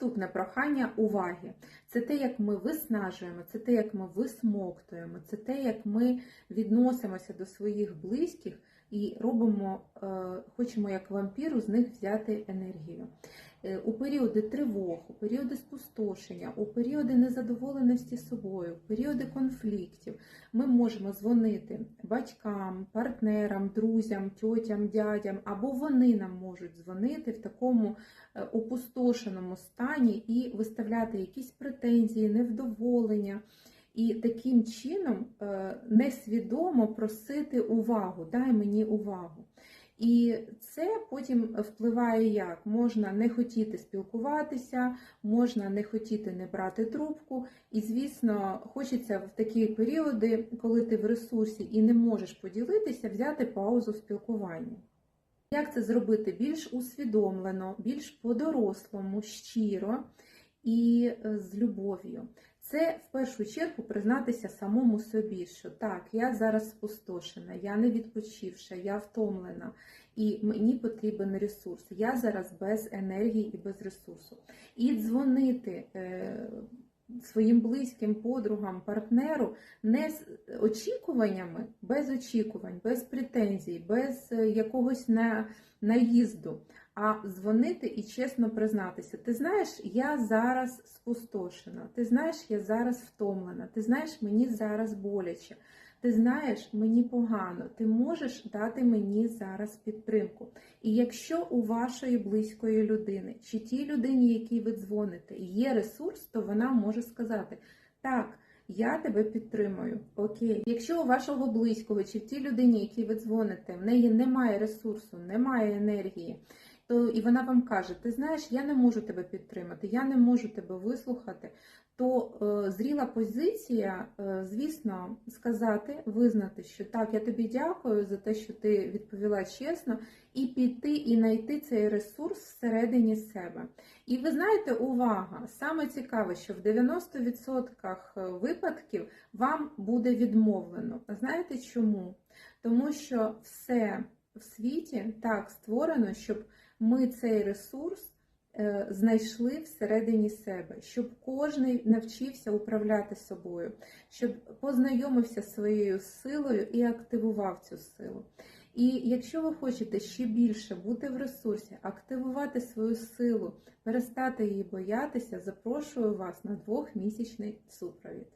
Наступне прохання уваги. Це те, як ми виснажуємо, це те, як ми висмоктуємо, це те, як ми відносимося до своїх близьких і робимо, е, хочемо як вампіру з них взяти енергію. Е, У періоди тривог, у періоди спустошення, у періоди незадоволеності собою, в періоди конфліктів ми можемо дзвонити батькам, партнерам, друзям, тьотям, дядям, або вони нам можуть дзвонити в такому е, опустошеному стані і виставляти якісь претензії, невдоволення. І таким чином е, несвідомо просити увагу, дай мені увагу. І це потім впливає як? Можна не хотіти спілкуватися, можна не хотіти не брати трубку. І, звісно, хочеться в такі періоди, коли ти в ресурсі і не можеш поділитися, взяти паузу в спілкуванні. Як це зробити більш усвідомлено, більш по-дорослому, щиро і е, з любов'ю? Це в першу чергу признатися самому собі, що так, я зараз спустошена, я не відпочивша, я втомлена, і мені потрібен ресурс. Я зараз без енергії і без ресурсу. І дзвонити е, своїм близьким подругам, партнеру не з очікуваннями, без очікувань, без претензій, без е, якогось на, наїзду. А дзвонити і чесно признатися, ти знаєш, я зараз спустошена, ти знаєш, я зараз втомлена, ти знаєш, мені зараз боляче, ти знаєш, мені погано, ти можеш дати мені зараз підтримку. І якщо у вашої близької людини чи тій людині, якій ви дзвоните, є ресурс, то вона може сказати так. Я тебе підтримую. Окей. Якщо у вашого близького чи в тій людині, якій ви дзвоните, в неї немає ресурсу, немає енергії, то і вона вам каже: Ти знаєш, я не можу тебе підтримати, я не можу тебе вислухати. То е, зріла позиція, е, звісно, сказати, визнати, що так, я тобі дякую за те, що ти відповіла чесно, і піти і знайти цей ресурс всередині себе. І ви знаєте, увага! Саме цікаве, що в 90% випадків вам буде відмовлено. А знаєте чому? Тому що все в світі так створено, щоб ми цей ресурс е, знайшли всередині себе, щоб кожен навчився управляти собою, щоб познайомився зі своєю силою і активував цю силу. І якщо ви хочете ще більше бути в ресурсі, активувати свою силу, перестати її боятися, запрошую вас на двохмісячний супровід.